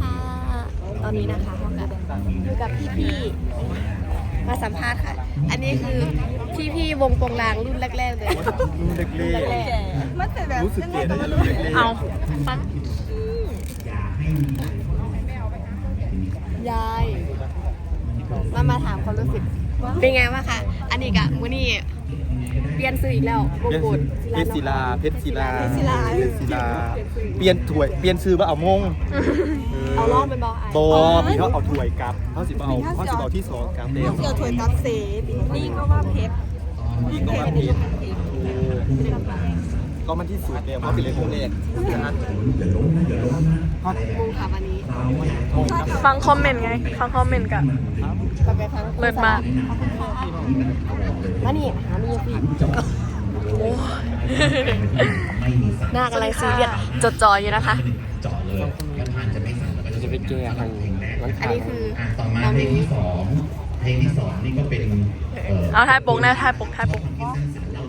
ค่ะ ตอนนี้นะคะเขากับอยู่กับพี่ๆมาสัมภาษณ์ค่ะ อันนี้คือพี่ๆวงโปงลางรุ่นแรกๆเลย รุ่นเล็กรุ่นแรกมันเป็นแบบๆรู้สึกเกลียดนะรุ่นเล็กๆเอาฟังยายมามาถามความรู้สึก เป็นไงบ้างคะ อันนี้กะมูนี่เปลี่ยนซื้ออีกแล้ววงเปลี่ยนกุฎเพชรศิลาเพชรศิลา เพชรศิลา เพชรศิลา เปลี่ยนถ้วย เปลี่ยนซื้อมาเอามง เอาล่องเป็นบอไอ้บอพี่เขาเอาถ้วยกลับเขาสิบเอาเขาสิบเอาที่สองกลับเดียวเกี่ยวถวยกับเสนี่ก็ว่าเพชรอีกก็ว่าผิดก็มันที่สุดเนี่ยเพราะเป็นเลขโคเลขนะฮะเขาวงค่ะวันนี้มงครับฟังคอมเมนต์ไง ฟังคอมเมนต์กันไปไปฟังเลิศมากมานี่หามีสิโอ้หน้ากำลังซีเรียสจดจ่ออยู่นะคะเจาะเลยแล้วทานจะ ไม่สั่นแล้วก็จะจะไปแก้ทางร้านอันค้านี้คืออะต่อมาเพลงที่สองเพลงที่สองนี่ก็เป็นเอาท้ายปกนะท้ายปกท้ายปก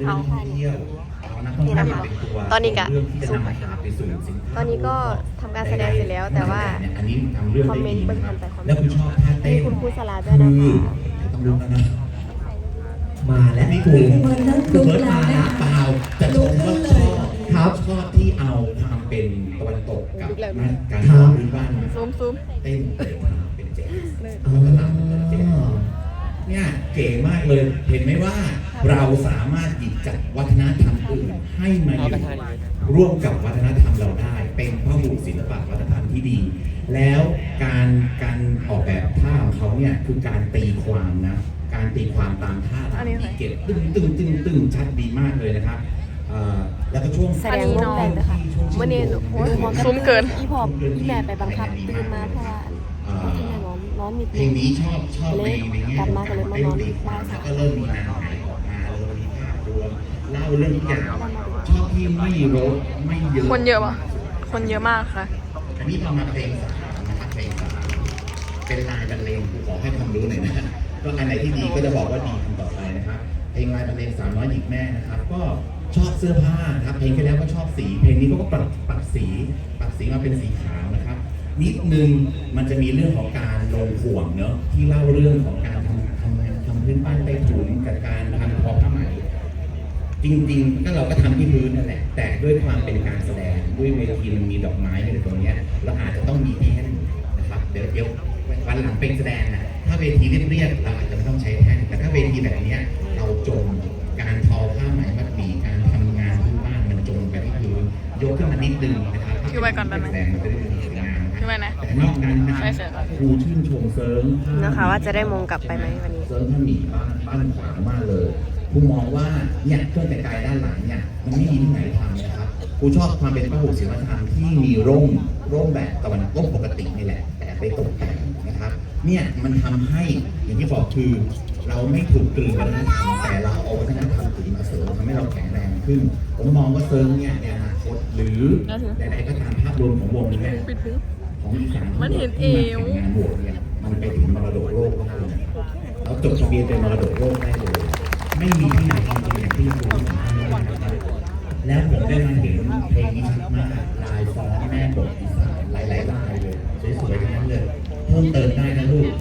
เอาเที่ยวเอานักท่องเที่ยวมาเป็นตัวตอนนี้กะ เรื่องที่จะนำมาพาไปสู่สินค้าตอนนี้ก็ทำการแสดงเสร็จแล้วแต่ว่า อันนี้ทำเรื่องคอมเมนต์ได้ดีเบิ่งนะครับทำไปคอมเมนต์ แล้วคุณชอบท่าเต้นมีคุณครูสลาด้วยนะคะคือต้องรู้แล้วนะมาแล้วนี่คือคือเบิร์ด มซูมเต้นเต้นเป็นแจ๊สแล้วก็รำเป็นแจ๊สเนี่ยเก๋มากเลย เห็นไหมว่าเราสามารถหยิบจับวัฒนธรรมอื่นให้มาอยู่ร่วมกับวัฒนธรรมเราได้ เป็นพหุศิลปะวัฒนธรรมที่ดี แล้วการการออกแบบท่าของเขาเนี่ยคือการตีความนะ การตีความตามท่าอันนี้อะไรที่เก็บตึ้งตึ้งตึ้งตึ้งชัดดีมากเลยนะครับเอ่อแล้วก็ช่วงแสดงวงแรกนะคะวันนี้ หนูโอ้ยหัวซูมเกิน อีพออีแม่ไปบังคับตื่นมาเพราะว่าเอ่อที่แม่น้องน้องมีเพลงนี้ชอบชอบในในแง่กลับของมาการก็เลยมาเต้นนอนตีคบ้าวามนแล้วก็เริ่มมีนางหายออกมาเริ่มมีภาพรวมเล่าเรื่องทุกอย่างชอบที่ไม่รกไม่เยอะคนเยอะปะคนเยอะมากค่ะอันนี้พอมาเพลงสามนะครับเพลงสามเป็นลายบรรเลงกูขอให้ความรู้หน่อยนะก็อันไหนที่ดีก็จะบอกว่าดีคำต่อไปนะครับเพลงลายบรรเลงสามน้อยหญิงแม่นะครับ ก็ ชอบเสื้อผ้านะครับเพลงที่แล้วก็ชอบสี เพลงนี้ก็ปรับปรับสีปรับสีมาเป็นสีขาวนะครับ นิดนึงมันจะมีเรื่องของการลงห่วงเนอะที่เล่าเรื่องของการทำทำทำพื้นบ้านใต้ถุนกับการทำทอผ้าไหมจริงๆก็เราก็ทำที่พื้นนั่นแหละ แต่ด้วยความเป็นการแสดงด้วยเวทีมันมีดอกไม้ในตรงเนี้ยเราอาจจะต้องมีแท่นนะครับเดี๋ยวเดี๋ยววันหลังเป็นแสดงนะถ้าเวทีเรียบๆเราอาจจะไม่ต้องใช้แท่นแต่ถ้าเวทีแบบเนี้ยเราจมการทอผ้าไหม ยกขึ้นมานิดนึงนะครับอยู่ไว้ก่อนได้ไหมแสดงมันจะได้ดูสวยงามอยู่ไว้นะ แต่นอกนั้นนะคใช่รับเสร็จแล้ว ครูชื่นชมเซิร์งนะคะว่าจะได้มงกลับไปไหมวันนี้ เซิร์ฟถ้ามีบ้านบ้านขวางมากเลยครูมองว่าเนี่ยเครื่องแต่งกายด้านหลังเนี่ยมันไม่มีที่ไหนทำนะครับครูชอบความเป็นพหุศิลปธรรมที่มีร่มร่มแบบตะวันร่มปกตินี่แหละ แต่ไปตกแต่งนะครับ เนี่ยมันทำให้อย่างที่บอกคือ เราไม่ถูกกลืนวัฒนธรรมแต่เราเอาวัฒนธรรมอื่นมาเสริมทำให้เราแข็งแรงขึ้น ผมมองว่าเซิร์ฟเนี่ยในอนาคต หรือใดๆก็ตามภาพรวมของวงนี้เนี่ยปิดหูของอีสานมันเห็นเอวที่มาแข่งงานโหวตเนี่ยมันไปถึงมรดกโลกได้เลยเราจดทะเบียนเป็นมรดกโลกได้เลยไม่มีที่ไหนจริงๆอย่างที่คุณบอกนะครับแล้วผมได้มาเห็นเพลงนี้ชัดมากลายฟ้อนแม่บทอีสานหลายๆลายเลยสวยๆทั้งนั้นเลยเพิ่มเติมได้นะลูก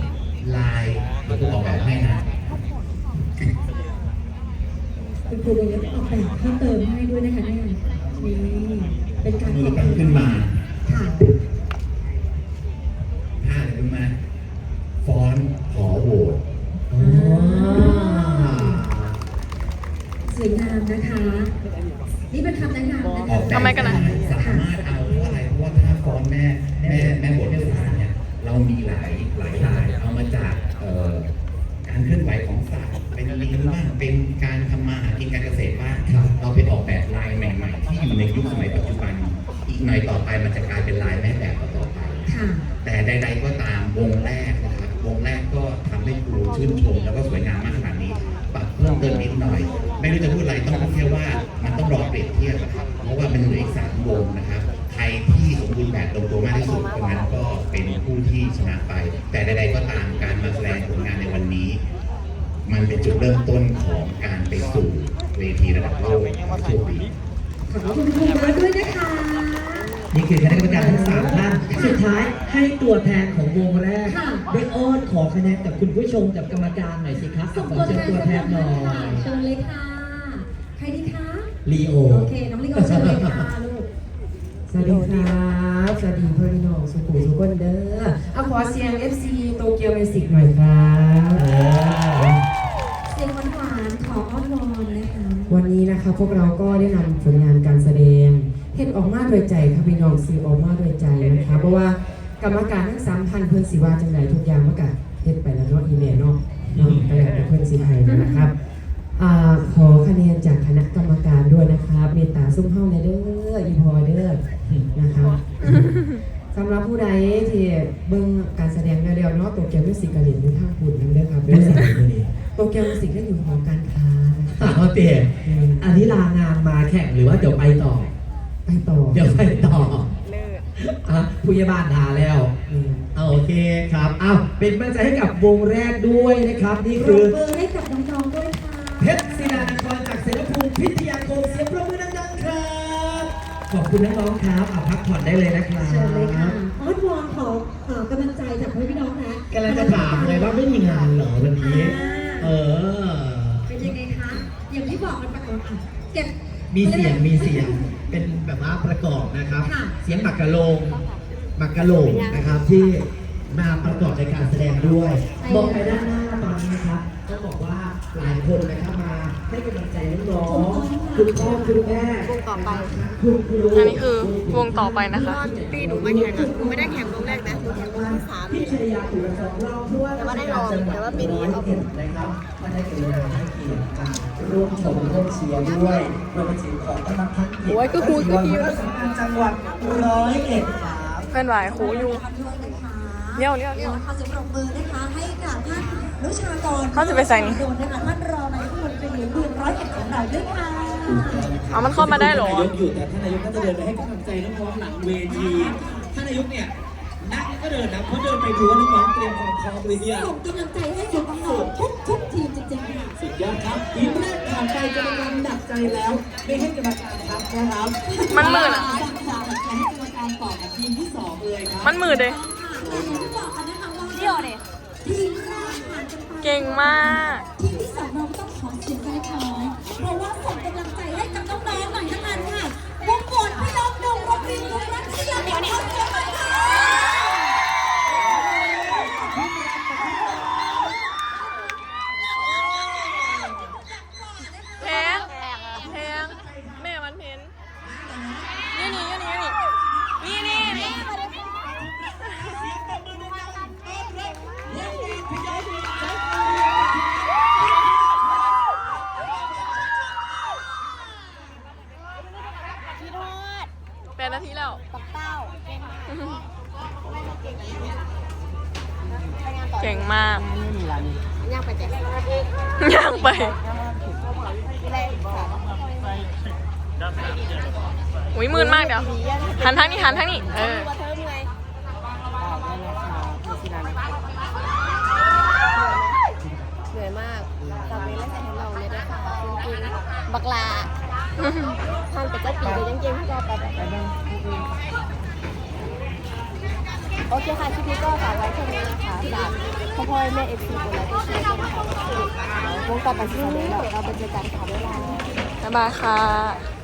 ลายเดี๋ยวผมออกแบบให้นะคุณครูวงเล็บออกแบบเพิ่มเติมให้ด้วยนะคะเนี่ยนี่ เป็นการมือออกแบตั้งบขึ้นมาค่ะท่าอะไรรู้ไหมฟ้อนขอโหวตอ๋อสวยงามนะคะ นี่เป็นคำแนะนำนะอคะอกแบบทำไมกันนะสามารถเอาเพราะอะไรเพราะว่าถ้าฟ้อนแม่แม่แม่บทเทศกาลเนี่ยเรามีหลายหลายลายเอามาจากเอ่อการเคลื่อนไหวของสัตว์เป็นลิงบ้างเป็นการทำมาหากินการเกษตรบ้างเราไปออกแบบลายใหม่ ๆ ที่อยู่ในยุคสมัยปัจจุบันอีก หน่อยต่อไปมันจะกลายเป็นลายแม่แบบต่อไป ค่ะ แต่ใดๆก็ตามวงแรกนะครับวงแรกก็ทำให้ครูชื่นชม แล้วก็สวยงามมากขนาดนี้ปรับเพิ่มเติมนิดหน่อย ไม่รู้จะพูดอะไรต้องพูดแค่ว่ามันต้องรอเปรียบเทียบนะครับ เพราะว่ามันเหลืออีกสามวงนะครับใครที่สมบูรณ์แบบลงตัวมากที่สุดคนนั้นก็เป็นผู้ที่ชนะไป แต่ใดๆก็ตามการมาแสดงผลงานในวันนี้ มันเป็นจุดเริ่มต้นของการไปสู่เวทีระดับโลกขอให้โชคดีขอบคุณครูเบิร์ดด้วยนะคะ ค นี่คือคณะกรรมการทั้งสามท่าน สุดท้าย ให้ตัวแทนของวงแรกค่ะ ได้อ้อนขอคะแนนกับคุณผู้ชมกับกรรมการหน่อยสิครับส่งขอตัวเชิญแทนตัวแทนหน่อค่ะยเชิญเลยค่ะ ใครดีคะ ลีโอ โอเค น้องลิโอเชิญเลยค่ะลูก สวัสดีครับสวัสดีเพื่อนพี่น้องสุขุมสุขคนเด้อเอาขอเสียง FC โตเกียวมิวสิกหน่อยครับเออเสียงหวานๆ ขออ้อนวอนนะคะ วันนี้นะคะพวกเราก็ได้นำผลงานการแสดงเฮ็ดออกมาโดยใจครับพี่น้องสื่อออกมาโดยใจนะคะเพราะว่า กรรมการทั้งสามพันเพื่อนสิว่าจังใดทุกอย่างมันก็เฮ็ดไปแล้วเนาะอีเมลเนาะเนาะไปแล้วแต่เพื่อนสิให้นะครับอ่าขอคะแนนจากคณะกรรมการด้วยนะครับเมตตาซุ้มเฮาในเด้ออีพอเด้อนะครับสำหรับผู้ใดที่เบิ่งการแสดงเร็วๆเนาะโตเกียวมิวสิกกะเหรียญอยู่ทางปุ่นนั่นเด้อครับเรื่องอะไรตัวนี้โตเกียวมิวสิกได้อยู่หอการค้านะคะถามว่าเปลี่ยนอันนี้ลางานมาแข่งหรือว่าเดี๋ยวไปต่อ ไปต่อ เดี๋ยวไปต่อเลิศ อะผู้ใหญ่บ้านทาแล้วอืมเอาโอเคครับอ้าวเป็นกำลังใจให้กับวงแรกด้วยนะครับ นี่ปรคืบอมือให้กับน้องๆด้วยค่ะเพชรศิลานครจากเสรภูมิพิทยาคมเสียงปรบมือดังๆครับขอบคุณน้องๆครับเอาพักผ่อนได้เลยนะครับ เชิญเลยค่ะอ้อนวอนขอเอ่อกำลังใจจากพี่น้องนะกำลังจะถามเลยว่าไม่มีงานเหรอวันนี้ เออ เป็นยังไงคะ อย่างที่บอกกันไปก่อนอะเก็บ มีเสียงมีเสียงเป็นแบบว่าประกอบนะครับ ค่ะ เสียงหมักกะโลงหมักกะโหลงนะครับที่มาประกอบในการแสดงด้วยมองไปด้านหน้าตอนนี้นะครับต้องบอกว่าหลายคนนะครับมาให้กำลังใจน้องๆคุณพ่อคุณแม่วงต่อไป คุณครู อันนี้คือวงต่อไปนะคะตอนปีหนูมาแข่งอะหนูไม่ได้แข่งวง พี่ชัยยาถูกสองเราเพราะว่าแต่ว่าได้รองแต่ว่าปีนี้เอาเป็นนะครับก็ได้กรุณาให้เกียรติมาร่วมชมร่วมเชียร์ด้วยรวมไปถึงของกำลังทั้งเกียรติโอ้ยคือครูคือคิวสำนักจังหวัดร้อยเอ็ดครับเพื่อนหวายครูอยู่ด้วยนะคะเลี้ยวเลี้ยวเลี้ยวขอเสียงปรบมือนะคะให้กับท่านนุชากรเขาจะไปใส่นี่โดนนะคะท่านรองนายกรัฐมนตรีเมืองร้อยเอ็ดของเราด้วยค่ะเอามันเข้ามาได้เหรอนายกอยู่แต่ท่านนายกก็จะเดินไปให้กำลังใจน้องๆหลังเวทีท่านนายกเนี่ยนั่ง ก็เดินนะเพราะเดินไปดูว่าน้องๆเตรียมความพร้อมเลยเนี่ยส่งกำลังใจให้กับน้องๆทุกทุกๆทีมจริงๆค่ะสุดยอดครับทีมแรกผ่านไปกรรมการดักใจแล้วไม่ให้กรรมการครับนะครับมันมืดอะสั่งการดักใจให้กรรมการต่อกับทีมที่สองเลยครับมันมืดเลยแต่อย่างที่บอกกันนะคะว่าเดี่ยวเนี่ยทีมแรกผ่านกันไปเก่งมากทีมที่สองเราต้องขอเสียงกันเล็กน้อยเพราะว่าส่งกำลังใจให้กับน้องๆหน่อยทั้งนั้นค่ะวงกดพี่น้องหนุ่มโรงเรียนลุงรักที่ยังขอเสียงหน่อยค่ะ เพงเพงแม่มันเพนนี่นี่นี่นี่นี่นี่นี่แปดนาทีแล้ว กับเต้า เก่งมาก ย่างไปแจก ย่างไป ที่แรกค่ะ อุ้ยมืนมากเดี๋ยว หันทางนี้หันทางนี้เออเหนื่อยมากตอนนี้แล้วแต่ให้เราเลยด้วยค่ะจริงๆบักลาท่านไปเจ้าปีเลยยังเก่งที่เราไปแบบนั้นโอเคค่ะ คลิปนี้ก็ฝากไว้แค่นี้นะคะฝากพ่อพ่อแม่เอฟซีกดไลค์กดแชร์ด้วยนะคะวงต่อไปที่นี้เราไปเจอกันค่ะเวลาบ๊ายบายค่ะ